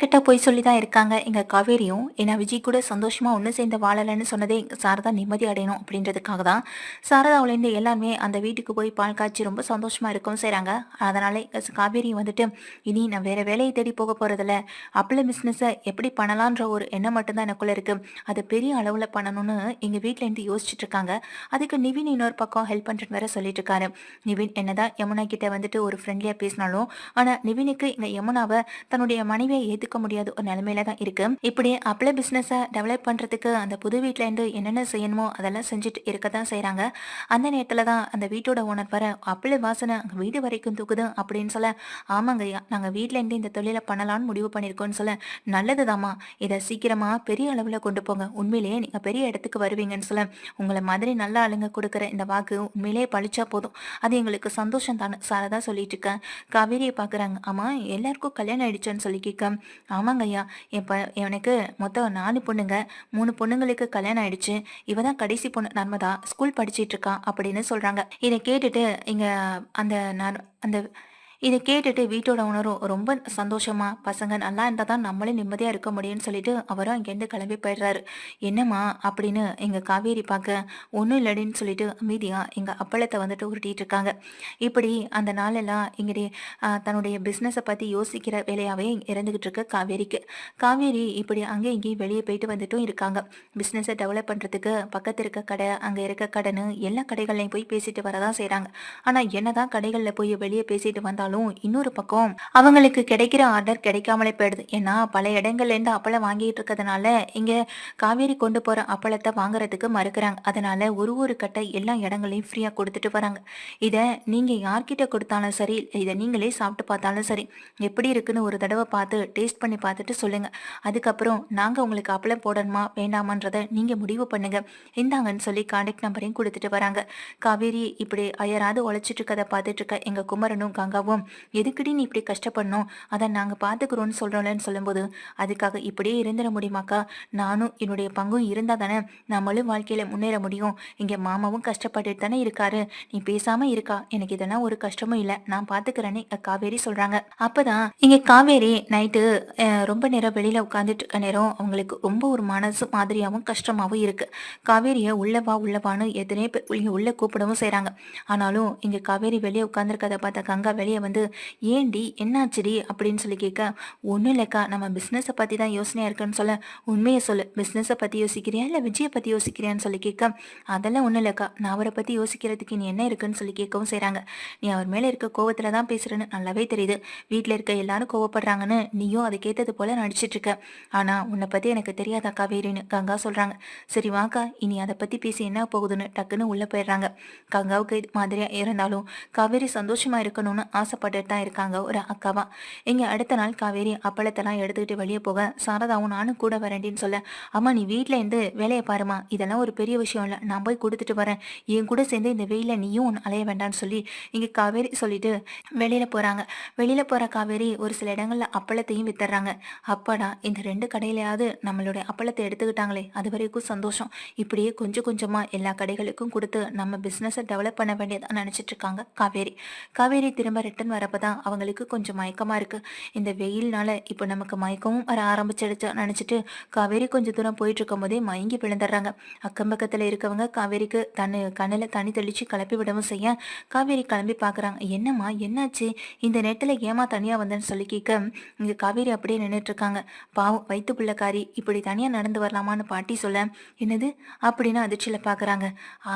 கிட்ட போய் சொல்லி தான் இருக்காங்க. எங்கள் காவேரியும் ஏன்னா விஜய் கூட சந்தோஷமாக ஒன்று சேர்ந்து வாழலைன்னு சொன்னதே சாரதா நிம்மதி அடையணும் அப்படின்றதுக்காக தான். சாரதாவிலேருந்து எல்லாருமே அந்த வீட்டுக்கு போய் பால் காய்ச்சி ரொம்ப சந்தோஷமாக இருக்கவும் செய்கிறாங்க அதனால் காவேரி வந்துட்டு இனி நான் வேறு வேலையை தேடி போக போகிறதில்ல அப்பளை பிஸ்னஸை எப்படி பண்ணலான்ற ஒரு எண்ணம் மட்டும்தான் எனக்குள்ளே இருக்குது அதை பெரிய அளவில் பண்ணணும்னு எங்கள் வீட்டிலேருந்து இருந்து யோசிச்சுட்டு இருக்காங்க. அதுக்கு நிவின் இன்னொரு பக்கம் ஹெல்ப் பண்ணுறேன்னு வேற சொல்லிட்டு இருக்காரு. நிவின் என்னதான் யமுனா கிட்ட வந்துட்டு ஒரு ஃப்ரெண்ட்லியாக பேசினாலும் ஆனால் நிவினுக்கு எங்கள் யமுனாவை தன்னுடைய மனைவியை ஏத்துக்க முடியாத. ஒரு நிலைமையில தான் இருக்கு. இப்படி அப்பள பிசினஸை டெவலப் பண்றதுக்கு அந்த புது வீட்ல இருந்து என்னென்ன செய்யணுமோ அதெல்லாம் செஞ்சுட்டு இருக்க தான் செய்யறாங்க அந்த நேரத்துல தான் அந்த வீட்டோட ஓனர் வர அப்பள வாசனை அங்க வீடு வரைக்கும் தூக்குது அப்படின்னு சொல்ல ஆமாங்க ஐயா நாங்க வீட்ல இருந்து இந்த தொழிலை பண்ணலாம்னு முடிவு பண்ணிருக்கோம்னு சொல்ல நல்லதுதாம்மா. இதை சீக்கிரமா பெரிய அளவுல கொண்டு போங்க. உண்மையிலேயே நீங்க பெரிய இடத்துக்கு வருவீங்கன்னு சொல்ல உங்களை மாதிரி நல்ல ஆளுங்க கொடுக்குற இந்த வாக்கு உண்மையிலேயே பழிச்சா போதும். அது எங்களுக்கு சந்தோஷம் தானே. சாரதா சொல்லிட்டு இருக்கேன் காவேரியை பாக்குறாங்க. ஆமா எல்லாருக்கும் கல்யாணம் ஆயிடுச்சுன்னு சொல்லி கேட்க ஆமாங்க ஐயா இப்போ எனக்கு மொத்தம் நாலு பொண்ணுங்க. மூணு பொண்ணுங்களுக்கு கல்யாணம் ஆயிடுச்சு. இவ தான் கடைசி பொண்ணு. நர்மதா ஸ்கூல் படிச்சிட்டு இருக்கா அப்படின்னு சொல்றாங்க. இதை கேட்டுட்டு இங்க அந்த நர்- அந்த இதை கேட்டுட்டு வீட்டோட உணரும். ரொம்ப சந்தோஷமா பசங்க நல்லா இருந்தால் தான் நம்மளே நிம்மதியாக இருக்க முடியும்னு சொல்லிட்டு அவரும் அங்கேருந்து கிளம்பி போயிடுறாரு. என்னம்மா அப்படின்னு எங்கள் காவேரி பார்க்க ஒன்றும் இல்லடின்னு சொல்லிட்டு அமைதியாக எங்கள் அப்பளத்தை வந்துட்டு உருட்டிட்டு இருக்காங்க. இப்படி அந்த நாளெல்லாம் இங்கே தன்னுடைய பிஸ்னஸை பற்றி யோசிக்கிற வேலையாகவே இறந்துக்கிட்டு இருக்கு காவேரிக்கு. காவேரி இப்படி அங்கே இங்கேயும் வெளியே போயிட்டு வந்துட்டும் இருக்காங்க. பிஸ்னஸை டெவலப் பண்ணுறதுக்கு பக்கத்து இருக்க கடை அங்கே இருக்க கடைன்னு எல்லா கடைகள்லையும் போய் பேசிட்டு வரதான் செய்கிறாங்க ஆனால் என்னதான் கடைகளில் போய் வெளியே பேசிட்டு வந்தாலும் இன்னொரு பக்கம் அவங்களுக்கு கிடைக்கிற ஆர்டர் கிடைக்காமலே போயிடுது. ஏன்னா பல இடங்கள்ல இருந்து அப்பளம் வாங்கிட்டு இருக்கிறதுனால இங்க காவேரி கொண்டு போற அப்பளத்தை வாங்குறதுக்கு மறுக்கிறாங்க. அதனால ஒரு ஒரு கட்டை எல்லா இடங்களையும் ஃப்ரீயா கொடுத்துட்டு வராங்க. இதை நீங்க யார்கிட்ட கொடுத்தாலும் சரி இதை நீங்களே சாப்பிட்டு பார்த்தாலும் சரி எப்படி இருக்குன்னு ஒரு தடவை பார்த்து டேஸ்ட் பண்ணி பார்த்துட்டு சொல்லுங்க. அதுக்கப்புறம் நாங்க உங்களுக்கு அப்பளம் போடணுமா வேண்டாமான்றதை நீங்க முடிவு பண்ணுங்க. இந்தாங்கன்னு சொல்லி கான்டாக்ட் நம்பரையும் கொடுத்துட்டு வராங்க. காவேரி இப்படி அயராது உழைச்சிட்டு இருக்கதை பார்த்துட்டு இருக்க எங்க குமரனும் கங்காவும் எதுக்குடி நீ இப்படி கஷ்டப்படணும்? அதை நாங்கள் பார்த்துக்கிறோன்னு சொல்கிறோம்லன்னு சொல்லும்போது அதுக்காக இப்படியே இருந்துட முடியுமாக்கா? நானும் என்னுடைய பங்கும் இருந்தால் தானே நம்மளும் வாழ்க்கையில் முன்னேற முடியும். இங்கே மாமாவும் கஷ்டப்பட்டுட்டு தானே இருக்காரு. நீ பேசாமல் இருக்கா? எனக்கு இதெல்லாம் ஒரு கஷ்டமும் இல்லை. நான் பார்த்துக்கிறேன்னு காவேரி சொல்கிறாங்க அப்போதான் இங்கே காவேரி நைட்டு ரொம்ப நேரம் வெளியில் உட்காந்துட்டு இருக்க நேரம் அவங்களுக்கு ரொம்ப ஒரு மனசு மாதிரியாகவும் கஷ்டமாகவும் இருக்குது காவேரியை உள்ளவா உள்ளவான்னு எத்தனையோ பேர் இங்க உள்ளே கூப்பிடவும் செய்கிறாங்க ஆனாலும் இங்கே காவேரி வெளியே உட்காந்துருக்கதை பார்த்தா கங்கா வெளியே வந்து வந்து ஏண்டி என்னாச்சுடி? அப்படின்னு சொல்லி கேட்க ஒன்றும் இல்லைக்கா. நம்ம பிஸ்னஸை பற்றி தான் யோசனையாக இருக்குன்னு சொல்ல உண்மையை சொல்லு. பிஸ்னஸை பற்றி யோசிக்கிறியா? இல்லை விஜயை பற்றி யோசிக்கிறியான்னு சொல்லி கேட்க அதெல்லாம் ஒன்றும் இல்லைக்கா. நான் அவரை பற்றி யோசிக்கிறதுக்கு நீ என்ன இருக்குன்னு சொல்லி கேட்கவும் செய்கிறாங்க நீ அவர் மேலே இருக்க கோவத்தில் தான் பேசுகிறேன்னு நல்லாவே தெரியுது. வீட்டில் இருக்க எல்லாரும் கோவப்படுறாங்கன்னு நீயும் அதை கேட்டது போல நடிச்சிட்டு இருக்க. ஆனால் உன்னை பற்றி எனக்கு தெரியாதாக்கா வேறுன்னு கங்கா சொல்கிறாங்க சரி வாக்கா. இனி அதை பற்றி பேசி என்ன போகுதுன்னு டக்குன்னு உள்ளே போயிடுறாங்க. கங்காவுக்கு இது மாதிரியாக இருந்தாலும் காவேரி சந்தோஷமாக இருக்கணும்னு கஷ்டப்பட்டுட்டு தான் இருக்காங்க ஒரு அக்காவா. இங்க அடுத்த நாள் காவேரி அப்பளத்தெல்லாம் எடுத்துக்கிட்டு வெளியே போக சாரதாவும் நானும் கூட வரேன்டின்னு சொல்ல அம்மா நீ வீட்ல இருந்து வேலையை பாருமா இதெல்லாம் ஒரு பெரிய விஷயம் இல்லை நான் போய் கொடுத்துட்டு வரேன். என் கூட சேர்ந்து இந்த வெயில நீயும் ஒன்று அலைய வேண்டாம்னு சொல்லி இங்க காவேரி சொல்லிட்டு வெளியில போறாங்க. வெளியில போற காவேரி ஒரு சில இடங்கள்ல அப்பளத்தையும் வித்துறாங்க அப்பாடா இந்த ரெண்டு கடையிலையாவது நம்மளுடைய அப்பளத்தை எடுத்துக்கிட்டாங்களே அது வரைக்கும் சந்தோஷம். இப்படியே கொஞ்சம் கொஞ்சமா எல்லா கடைகளுக்கும் கொடுத்து நம்ம பிஸ்னஸை டெவலப் பண்ண வேண்டியதாக நினைச்சிட்டு இருக்காங்க காவேரி. காவேரி திரும்ப ரிட்டன் வரப்போ தான் அவங்களுக்கு கொஞ்சம் மயக்கமாக இருக்குது இந்த வெயில்னால இப்போ நமக்கு மயக்கமும் வர ஆரம்பிச்சிடுச்சா. நினச்சிட்டு காவேரி கொஞ்சம் தூரம் போயிட்டு இருக்கும் போதே மயங்கி விழுந்துடுறாங்க. அக்கம் பக்கத்தில் இருக்கவங்க காவேரிக்கு தண்ணி கண்ணில் தண்ணி தெளித்து கிளப்பி விடவும் செய்ய காவேரி கிளம்பி பார்க்குறாங்க என்னம்மா என்னாச்சு? இந்த நேரத்தில் ஏமா தனியாக வந்தேன்னு சொல்லி கேட்க இங்கே காவேரி அப்படியே நின்றுட்டுருக்காங்க பாவம் வயிற்று பிள்ளைக்காரி இப்படி தனியாக நடந்து வரலாமான்னு பாட்டி சொல்ல என்னது? அப்படின்னு அதிர்ச்சியில் பார்க்குறாங்க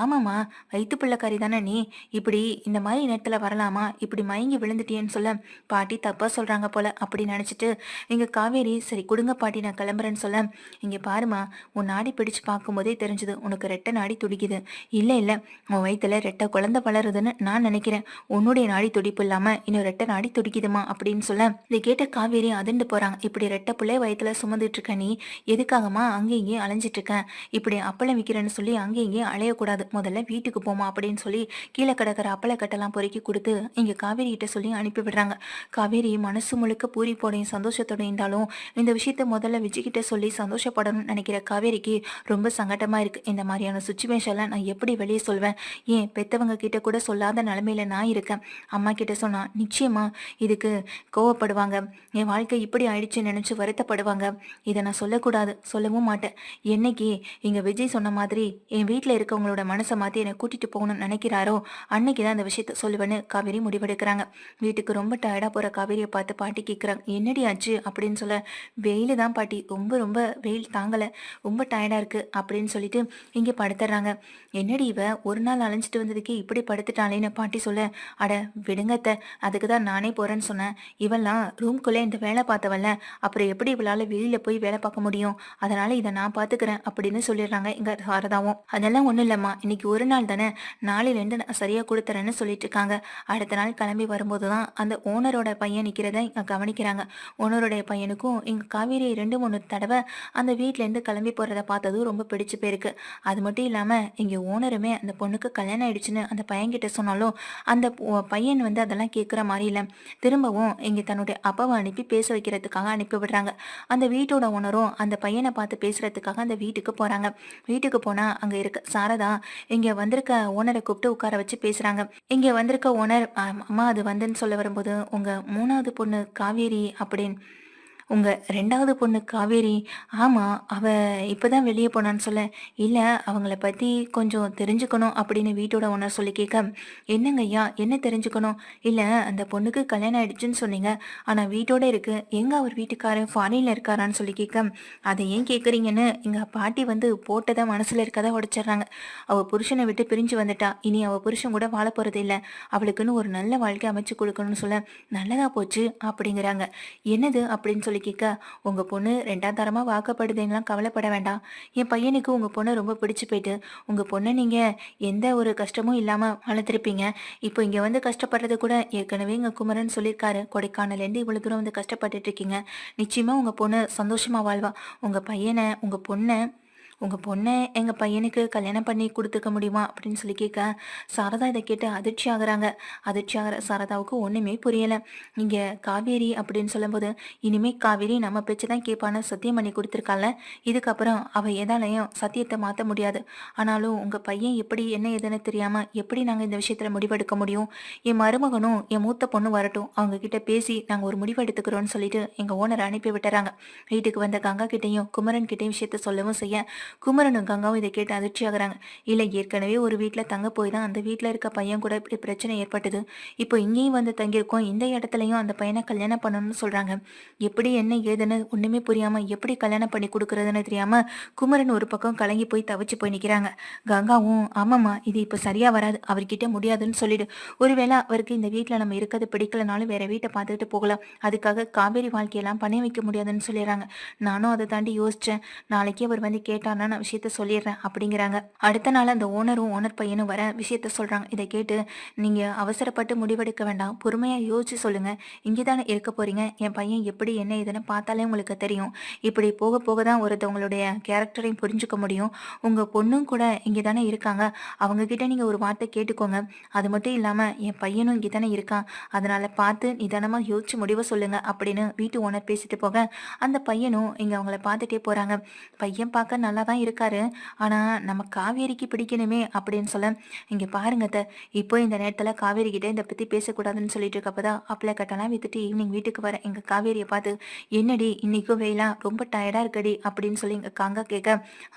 ஆமாம்மா வயிற்று பிள்ளைக்காரி தானே நீ? இப்படி இந்த மாதிரி நேரத்தில் வரலாமா? இப்படி மயங்கி விழுந்துட்டியேன்னு சொல்ல பாட்டி தப்பா சொல்றாங்க போல அப்படி நினைச்சிட்டு இங்க காவேரி சரி கொடுங்க பாட்டி நான் கிளம்புறேன்னு சொல்ல இங்க பாருமா உன் நாடி பிடிச்சு பார்க்கும்போதே தெரிஞ்சது உனக்கு ரெட்டை நாடி துடிக்குது. இல்ல இல்ல உன் வயித்துல ரெட்டை குழந்தை வளருதுன்னு நான் நினைக்கிறேன். உன்னுடைய நாடி துடிப்பு இல்லாம இன்னும் ரெட்டை நாடி துடிக்குதுமா அப்படின்னு சொல்ல இதை கேட்ட காவேரி அதிர்ந்து போறாங்க. இப்படி ரெட்டை பிள்ளை வயிற்றுல சுமந்துட்டு இருக்க நீ எதுக்காகமா அங்கேயும் இங்கேயும் அலைஞ்சிட்டு இருக்க? இப்படி அப்பளம் விற்கிறேன்னு சொல்லி அங்கே இங்கேயும் அலையக்கூடாது. முதல்ல வீட்டுக்கு போமா அப்படின்னு சொல்லி கீழே கிடக்கிற அப்பளை கட்டெல்லாம் பொறுக்கி கொடுத்து இங்க காவேரி கிட்ட கிட்ட சொல்லி அனுப்பி விடுறாங்க. காவேரி மனசு முழுக்க பூரிப்போடையும் சந்தோஷத்தோடையும் இருந்தாலும் இந்த விஷயத்த முதல்ல விஜய் கிட்ட சொல்லி சந்தோஷப்படணும்னு நினைக்கிற காவேரிக்கு ரொம்ப சங்கடமா இருக்கு. இந்த மாதிரியான சுச்சுவேஷன்ல நான் எப்படி வெளியே சொல்வேன்? ஏன் பெத்தவங்க கிட்ட கூட சொல்லாத நிலைமையில நான் இருக்கேன். அம்மா கிட்ட சொன்னா நிச்சயமா இதுக்கு கோவப்படுவாங்க. என் வாழ்க்கை இப்படி ஆயிடுச்சு நினைச்சு வருத்தப்படுவாங்க. இதை நான் சொல்லக்கூடாது. சொல்லவும் மாட்டேன். என்னைக்கு இங்க விஜய் சொன்ன மாதிரி என் வீட்டில் இருக்கவங்களோட மனசை மாத்தி என்னை கூட்டிட்டு போகணும்னு நினைக்கிறாரோ அன்னைக்கு தான் அந்த விஷயத்த சொல்லுவேன்னு காவேரி முடிவெடுக்கிறாங்க. வீட்டுக்கு ரொம்ப டயர்டாக போகிற காவேரியை பார்த்து பாட்டி கேட்குறாங்க என்னடி ஆச்சு? அப்படின்னு சொல்ல வெயில் தான் பாட்டி. ரொம்ப ரொம்ப வெயில் தாங்கலை. ரொம்ப டயர்டாக இருக்கு. அப்படின்னு சொல்லிட்டு இங்கே படுத்துடுறாங்க என்னடி இவ? ஒரு நாள் அலைஞ்சிட்டு வந்ததுக்கே இப்படி படுத்துட்டாளேன்னு பாட்டி சொல்ல அட விடுங்கத்த அதுக்கு தான் நானே போகிறேன்னு சொன்னேன். இவெல்லாம் ரூம்குள்ளே இந்த வேலை பார்த்தவல்ல. அப்புறம் எப்படி இவளால் வெளியில் போய் வேலை பார்க்க முடியும்? அதனால் இதை நான் பார்த்துக்கிறேன். அப்படின்னு சொல்லிடுறாங்க இங்கே சாரதாவும். அதெல்லாம் ஒன்றும் இல்லைம்மா. இன்னைக்கு ஒரு நாள் தானே. நாளையிலேருந்து நான் சரியாக கொடுத்துறேன்னு சொல்லிட்டு இருக்காங்க. அடுத்த நாள் கிளம்பி வரும்போது தான் அந்த ஓனரோட பையன் நிற்கிறத இங்கே கவனிக்கிறாங்க. ஓனருடைய பையனுக்கும் எங்கள் காவேரி ரெண்டு மூணு தடவை அந்த வீட்டிலேருந்து கிளம்பி போகிறத பார்த்ததும் ரொம்ப பிடிச்சு போயிருக்கு. அது மட்டும் இல்லாமல் இங்கே ஓனருமே அந்த பொண்ணுக்கு கல்யாணம் ஆயிடுச்சுன்னு அந்த பையன்கிட்ட சொன்னாலும் அந்த பையன் வந்து அதெல்லாம் கேட்குற மாதிரி இல்லை. திரும்பவும் இங்கே தன்னுடைய அப்பாவை அனுப்பி பேச வைக்கிறதுக்காக அனுப்பி விடுறாங்க. அந்த வீட்டோட ஓனரும் அந்த பையனை பார்த்து பேசுகிறதுக்காக அந்த வீட்டுக்கு போகிறாங்க வீட்டுக்கு போனால் அங்கே இருக்க சாரதா இங்கே வந்திருக்க ஓனரை கூப்பிட்டு உட்கார வச்சு பேசுகிறாங்க இங்கே வந்திருக்க ஓனர் அம்மா அது நந்தன் சொல்ல வரும்போது உங்கள் மூணாவது பொண்ணு காவேரி அப்படின்னு உங்கள் ரெண்டாவது பொண்ணு காவேரி ஆமா அவ இப்பதான் வெளியே போனான்னு சொல்ல இல்லை அவங்கள பற்றி கொஞ்சம் தெரிஞ்சுக்கணும் அப்படின்னு வீட்டோட ஓனர் சொல்லி கேட்க என்னங்க ஐயா என்ன தெரிஞ்சுக்கணும்? இல்லை அந்த பொண்ணுக்கு கல்யாணம் ஆயிடுச்சுன்னு சொன்னீங்க ஆனால் வீட்டோட இருக்கு எங்கே அவர் வீட்டுக்காரர் ஃபாரின்ல இருக்காரான்னு சொல்லி கேட்க அதை ஏன் கேட்குறீங்கன்னு எங்கள் பாட்டி வந்து போட்டதை மனசில் இருக்கதை உடைச்சிடுறாங்க. அவள் புருஷனை விட்டு பிரிஞ்சு வந்துட்டா இனி அவள் புருஷன் கூட வாழ போகிறது இல்லை அவளுக்குன்னு ஒரு நல்ல வாழ்க்கை அமைச்சு கொடுக்கணும்னு சொல்ல நல்லதாக போச்சு அப்படிங்கிறாங்க. என்னது அப்படின்னு சொல்லி கேட்க உங்க பொண்ணு ரெண்டாம் தரமா வாக்கப்படுதுன்னெலாம் கவலைப்பட வேண்டாம். என் பையனுக்கு உங்க பொண்ணை ரொம்ப பிடிச்சு போயிட்டு உங்க பொண்ணை நீங்க எந்த ஒரு கஷ்டமும் இல்லாம வளர்த்துருப்பீங்க. இப்போ இங்க வந்து கஷ்டப்படுறது கூட ஏற்கனவே எங்கள் குமரன் சொல்லியிருக்காரு. கொடைக்கானல்லேருந்து இவ்வளவு தூரம் வந்து கஷ்டப்பட்டுட்டு இருக்கீங்க. நிச்சயமா உங்க பொண்ணு சந்தோஷமா வாழ்வா. உங்க பையனை உங்க பொண்ணை உங்கள் பொண்ணை எங்கள் பையனுக்கு கல்யாணம் பண்ணி கொடுத்துக்க முடியுமா அப்படின்னு சொல்லி கேட்க சாரதா இதை கேட்டு அதிர்ச்சி ஆகுறாங்க. அதிர்ச்சி ஆகிற சாரதாவுக்கு ஒன்றுமே புரியலை. இங்கே காவேரி அப்படின்னு சொல்லும்போது இனிமேல் காவேரி நம்ம பேச்சு தான் கேட்பான்னு சத்தியம் பண்ணி கொடுத்துருக்கால இதுக்கப்புறம் அவள் எதாலையும் சத்தியத்தை மாற்ற முடியாது. ஆனாலும் உங்கள் பையன் எப்படி என்ன ஏதுன்னு தெரியாமல் எப்படி நாங்கள் இந்த விஷயத்தில் முடிவெடுக்க முடியும்? என் மருமகனும் என் மூத்த பொண்ணும் வரட்டும். அவங்க கிட்ட பேசி நாங்கள் ஒரு முடிவு எடுத்துக்கிறோம்னு சொல்லிட்டு எங்கள் ஓனர் அனுப்பி விட்டுறாங்க. வீட்டுக்கு வந்த கங்கா கிட்டேயும் குமரன் கிட்டேயும் விஷயத்த சொல்லவும் செய்ய குமரனும் கங்காவும் இதை கேட்டு அதிர்ச்சி ஆகுறாங்க இல்லை ஏற்கனவே ஒரு வீட்டில் தங்க போய் தான் அந்த வீட்டில் இருக்க பையன் கூட இப்படி பிரச்சனை ஏற்பட்டது. இப்போ இங்கேயும் வந்து தங்கியிருக்கோம். இந்த இடத்துலையும் அந்த பையனை கல்யாணம் பண்ணணும்னு சொல்கிறாங்க எப்படி என்ன ஏதுன்னு ஒன்றுமே புரியாமல் எப்படி கல்யாணம் பண்ணி கொடுக்குறதுன்னு தெரியாமல் குமரன் ஒரு பக்கம் கலங்கி போய் தவிச்சு போய் நிற்கிறாங்க கங்காவும் ஆமாம்மா இது இப்போ சரியாக வராது. அவர்கிட்ட முடியாதுன்னு சொல்லிடு. ஒருவேளை அவருக்கு இந்த வீட்டில் நம்ம இருக்கிறது பிடிக்கலனாலும் வேற வீட்டை பார்த்துக்கிட்டு போகலாம். அதுக்காக காவேரி வாழ்க்கையெல்லாம் பண்ணி வைக்க முடியாதுன்னு சொல்லிடுறாங்க. நானும் அதை தாண்டி யோசித்தேன் நாளைக்கே அவர் வந்து கேட்டால் கேட்டார்னா நான் விஷயத்த சொல்லிடுறேன் அப்படிங்கிறாங்க. அடுத்த நாள் அந்த ஓனரும் ஓனர் பையனும் வர விஷயத்த சொல்கிறாங்க இதை கேட்டு நீங்கள் அவசரப்பட்டு முடிவெடுக்க வேண்டாம். பொறுமையாக யோசிச்சு சொல்லுங்கள் இங்கே தானே இருக்க போகிறீங்க என் பையன் எப்படி என்ன ஏதுன்னு பார்த்தாலே உங்களுக்கு தெரியும். இப்படி போக போக தான் ஒருத்தவங்களுடைய கேரக்டரையும் புரிஞ்சுக்க முடியும். உங்கள் பொண்ணும் கூட இங்கே தானே இருக்காங்க. அவங்க கிட்ட நீங்கள் ஒரு வார்த்தை கேட்டுக்கோங்க. அது மட்டும் இல்லாமல் என் பையனும் இங்கே தானே இருக்கான். அதனால் பார்த்து நிதானமாக யோசிச்சு முடிவை சொல்லுங்க அப்படின்னு வீட்டு ஓனர் பேசிட்டு போக அந்த பையனும் இங்கே அவங்கள பார்த்துட்டே போகிறாங்க பையன் பார்க்க நல்லா தான் இருக்காரு. ஆனால் நம்ம காவேரிக்கு பிடிக்கணுமே அப்படின்னு சொல்ல இங்கே பாருங்க த இப்போ இந்த நேரத்தில் காவேரி கிட்டே இதை பற்றி பேசக்கூடாதுன்னு சொல்லிட்டு இருக்கப்பதான் அப்பளை கட்டெல்லாம் வித்துட்டு ஈவினிங் வீட்டுக்கு வர எங்கள் காவேரியை பார்த்து என்னடி இன்னைக்கும் வெயிலா? ரொம்ப டயர்டாக இருக்கடி? அப்படின்னு சொல்லி எங்கள் காங்கா கேட்க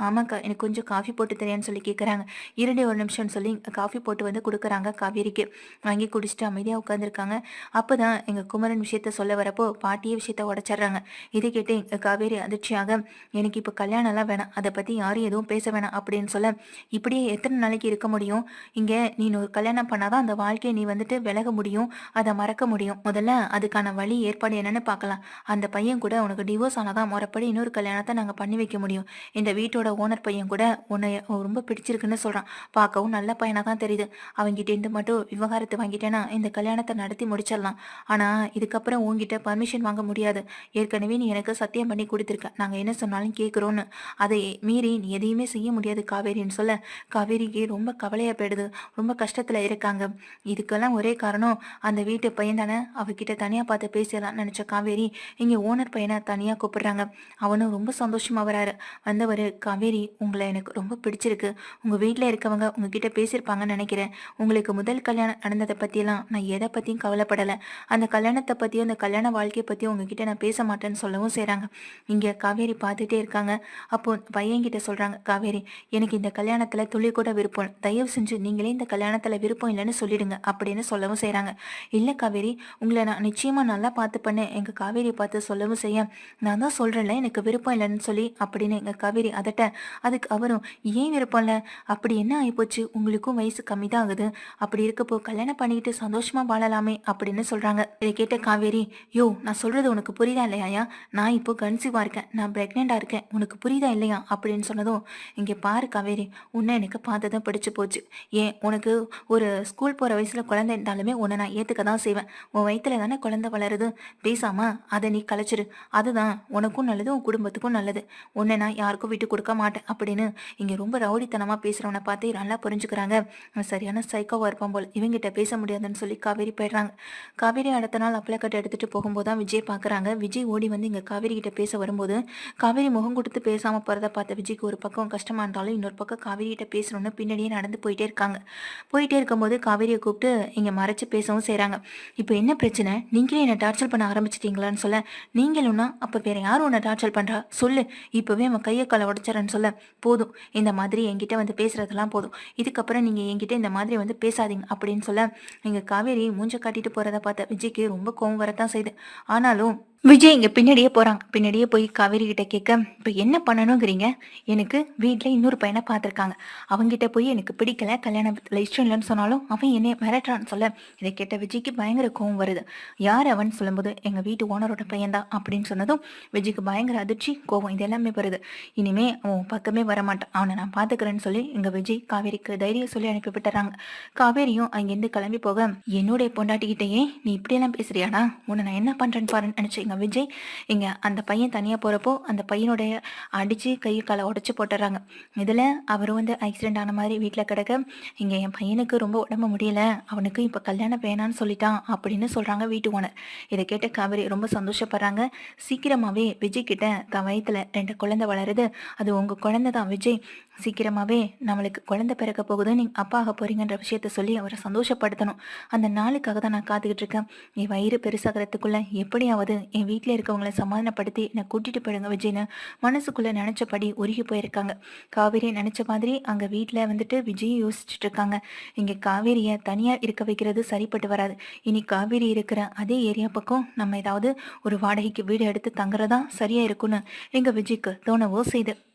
ஆமாக்கா எனக்கு கொஞ்சம் காஃபி போட்டு தெரியான்னு சொல்லி கேட்குறாங்க இரண்டு ஒரு நிமிஷம்னு சொல்லி காஃபி போட்டு வந்து கொடுக்குறாங்க காவேரிக்கு. வாங்கி குடிச்சிட்டு அமைதியாக உட்காந்துருக்காங்க அப்போ தான் எங்கள் குமரன் விஷயத்த சொல்ல வரப்போ பாட்டியே விஷயத்த உடச்சிட்றாங்க. இதை கேட்டு எங்கள் காவேரி அதிர்ச்சியாக எனக்கு இப்போ கல்யாணம்லாம் வேணாம். அதை பற்றி யாரும் எதுவும் பேச வேணாம் அப்படின்னு சொல்ல இப்படியே எத்தனை நாளைக்கு இருக்க முடியும்? இங்கே நீ ஒரு கல்யாணம் பண்ணாதான் அந்த வாழ்க்கையை நீ வந்துட்டு விலக முடியும் அதை மறக்க முடியும். முதல்ல அதுக்கான வழி ஏற்பாடு என்னன்னு பார்க்கலாம். அந்த பையன் கூட உனக்கு டிவோர்ஸ் ஆனாதான் முறைப்படி இன்னொரு கல்யாணத்தை நாங்கள் பண்ணி வைக்க முடியும். இந்த வீட்டோட ஓனர் பையன் கூட உன்னை ரொம்ப பிடிச்சிருக்குன்னு சொல்கிறான் பார்க்கவும் நல்ல பையனாக தான் தெரியுது. அவங்ககிட்டேருந்து மட்டும் விவகாரத்தை வாங்கிட்டேன்னா இந்த கல்யாணத்தை நடத்தி முடிச்சிடலாம். ஆனால் இதுக்கப்புறம் உங்ககிட்ட பர்மிஷன் வாங்க முடியாது. ஏற்கனவே நீ எனக்கு சத்தியம் பண்ணி கொடுத்துருக்க. நாங்கள் என்ன சொன்னாலும் கேட்குறோன்னு அதை மீறி நீ எதையுமே செய்ய முடியாது காவேரின்னு சொல்ல காவேரிக்கு ரொம்ப கவலையாக போயிடுது. ரொம்ப கஷ்டத்தில் இருக்காங்க. இதுக்கெல்லாம் ஒரே காரணம் அந்த வீட்டு பையன் தானே. அவகிட்ட தனியாக பார்த்து பேசலாம் நினச்ச காவேரி இங்கே ஓனர் பையனை தனியாக கூப்பிடுறாங்க. அவனும் ரொம்ப சந்தோஷமா வராரு. வந்தவர் காவேரி உங்களை எனக்கு ரொம்ப பிடிச்சிருக்கு. உங்கள் வீட்டில் இருக்கவங்க உங்ககிட்ட பேசியிருப்பாங்கன்னு நினைக்கிறேன். உங்களுக்கு முதல் கல்யாணம் நடந்ததை பற்றியெல்லாம் நான் எதை பற்றியும் கவலைப்படலை. அந்த கல்யாணத்தை பற்றியும் அந்த கல்யாண வாழ்க்கையை பற்றியும் உங்ககிட்ட நான் பேச மாட்டேன்னு சொல்லவும் செய்கிறாங்க இங்கே காவேரி பார்த்துட்டே இருக்காங்க. அப்போ என்கிட்ட சொல்கிறாங்க காவேரி எனக்கு இந்த கல்யாணத்தில் துளி கூட விருப்பம். தயவு செஞ்சு நீங்களே இந்த கல்யாணத்தில் விருப்பம் இல்லைன்னு சொல்லிடுங்க அப்படின்னு சொல்லவும் செய்கிறாங்க இல்லை காவேரி உங்களை நான் நிச்சயமாக நல்லா பார்த்து பண்ணேன் எங்கள் காவேரியை பார்த்து சொல்லவும் செய்ய நான் தான் சொல்கிறேன்ல எனக்கு விருப்பம் இல்லைன்னு சொல்லி அப்படின்னு எங்கள் காவேரி அதட்ட அதுக்கு அவரும் ஏன் விருப்பம் இல்லை? அப்படி என்ன ஆகிப்போச்சு உங்களுக்கும் வயசு கம்மி தான் ஆகுது. அப்படி இருக்கப்போ கல்யாணம் பண்ணிக்கிட்டு சந்தோஷமா வாழலாமே அப்படின்னு சொல்கிறாங்க இதை கேட்ட காவேரி யோ நான் சொல்கிறது உனக்கு புரியுதா இல்லையா நான் இப்போ கன்சீவாக இருக்கேன் நான் பிரெக்னெண்டா இருக்கேன் உனக்கு புரியுதா இல்லையா? அப்படி அப்படின்னு சொன்னதும் இங்கே பாரு காவேரி உன்னை எனக்கு பார்த்து தான் போச்சு. ஏன் உனக்கு ஒரு ஸ்கூல் போகிற வயசில் குழந்தை இருந்தாலுமே உன்னை நான் ஏற்றுக்க தான் செய்வேன். உன் வயித்துல தானே குழந்தை வளருது. பேசாமா அதை நீ கலைச்சிரு. அதுதான் உனக்கும் நல்லது உன் குடும்பத்துக்கும் நல்லது. உன்னை நான் யாருக்கும் விட்டு கொடுக்க மாட்டேன். அப்படின்னு இங்கே ரொம்ப ரவுடித்தனமாக பேசுகிறவனை பார்த்து நல்லா புரிஞ்சுக்கிறாங்க. சரியான சைக்கோவாக இருப்பான் போல். இவங்கிட்ட பேச முடியாதுன்னு சொல்லி காவேரி போயிடுறாங்க. காவேரி அடுத்த நாள் அப்பளக்கட்டை எடுத்துகிட்டு போகும்போது தான் விஜய் பார்க்குறாங்க விஜய் ஓடி வந்து இங்கே காவேரி கிட்ட பேச வரும்போது காவேரி முகம் கொடுத்து பேசாமல் போகிறத பார்த்து விஜய்க்கு ஒரு பக்கம் கஷ்டமா இருந்தாலும் இன்னொரு பக்கம் காவேரிகிட்ட பேசணும்னு பின்னாடியே நடந்து போயிட்டே இருக்காங்க. போயிட்டே இருக்கும்போது காவேரியை கூப்பிட்டு இங்கே மறைச்சு பேசவும் செய்கிறாங்க இப்போ என்ன பிரச்சனை? நீங்களே என்னை டார்ச்சர் பண்ண ஆரம்பிச்சிட்டீங்களான்னு சொல்ல. நீங்களும்னா அப்போ வேற யாரும் உன்னை டார்ச்சர் பண்ணுறா சொல்லு. இப்போவே அவன் கையை காலை உடச்சிடறேன்னு சொல்ல. போதும். இந்த மாதிரி என்கிட்ட வந்து பேசுறதெல்லாம் போதும். இதுக்கப்புறம் நீங்கள் என்கிட்ட இந்த மாதிரி வந்து பேசாதீங்க அப்படின்னு சொல்ல எங்கள் காவேரி மூஞ்ச காட்டிட்டு போகிறத பார்த்த விஜய்க்கு ரொம்ப கோவம் வரத்தான் செய்யுது ஆனாலும் விஜய் இங்கே பின்னாடியே போகிறாங்க பின்னாடியே போய் காவேரி கிட்ட கேட்க இப்போ என்ன பண்ணணுங்கிறீங்க? எனக்கு வீட்டில் இன்னொரு பையனை பார்த்துருக்காங்க. அவங்ககிட்ட போய் எனக்கு பிடிக்கல கல்யாணத்தில் இஷ்டம் இல்லைன்னு சொன்னாலும் அவன் என்னை மிரட்டுறான்னு சொல்ல. இதை கேட்ட விஜய்க்கு பயங்கர கோவம் வருது. யார் அவன்? சொல்லும்போது எங்கள் வீட்டு ஓனரோட பையன்தான் அப்படின்னு சொன்னதும் விஜய்க்கு பயங்கர அதிர்ச்சி கோவம் இது எல்லாமே வருது. இனிமே அவன் பக்கமே வரமாட்டான். அவனை நான் பார்த்துக்கிறேன்னு சொல்லி எங்கள் விஜய் காவேரிக்கு தைரியம் சொல்லி அனுப்பி விட்டுறாங்க. காவேரியும் அங்கேருந்து கிளம்பி போக என்னுடைய பொண்டாட்டிக்கிட்டேயே நீ இப்படியெல்லாம் பேசுறியாடா? உன்னை நான் என்ன பண்ணுறேன்னு பாருன்னு நினச்சி எங்கள் விஜய் இங்கே அந்த பையன் தனியாக போகிறப்போ அந்த பையனுடைய அடித்து கை காலை உடச்சி போட்டுறாங்க. இதில் அவர் வந்து ஆக்சிடென்ட் ஆன மாதிரி வீட்டில் கிடக்க இங்கே என் பையனுக்கு ரொம்ப உடம்பு முடியல. அவனுக்கு இப்போ கல்யாணம் வேணான்னு சொல்லிட்டான் அப்படின்னு சொல்கிறாங்க வீட்டு ஓனர். இதை கேட்ட காவிரி ரொம்ப சந்தோஷப்படுறாங்க. சீக்கிரமாகவே விஜய் கிட்ட தன் வயித்துல ரெண்டு குழந்தை வளருது. அது உங்கள் குழந்தை தான் விஜய். சீக்கிரமாகவே நம்மளுக்கு குழந்தை பிறக்க போகுது. நீங்கள் அப்பா ஆக போறீங்கன்ற விஷயத்த சொல்லி அவரை சந்தோஷப்படுத்தணும். அந்த நாளுக்காக தான் நான் காத்துக்கிட்டு இருக்கேன். என் வயிறு பெருசாகிறதுக்குள்ள எப்படியாவது என் வீட்டில் இருக்கவங்கள சமாதானப்படுத்தி என்னை கூட்டிட்டு போயிடுங்க விஜய்னு மனசுக்குள்ளே நினச்சபடி உருகி போயிருக்காங்க. காவேரியை நினச்ச மாதிரி அங்கே வீட்டில் வந்துட்டு விஜய் யோசிச்சுட்டு இருக்காங்க இங்கே காவேரியை தனியாக இருக்க வைக்கிறது சரிப்பட்டு வராது. இனி காவேரி இருக்கிற அதே ஏரியா பக்கம் நம்ம ஏதாவது ஒரு வாடகைக்கு வீடு எடுத்து தங்குறதா சரியாக இருக்கும்னு எங்கள் விஜய்க்கு தோணவோ செய்து.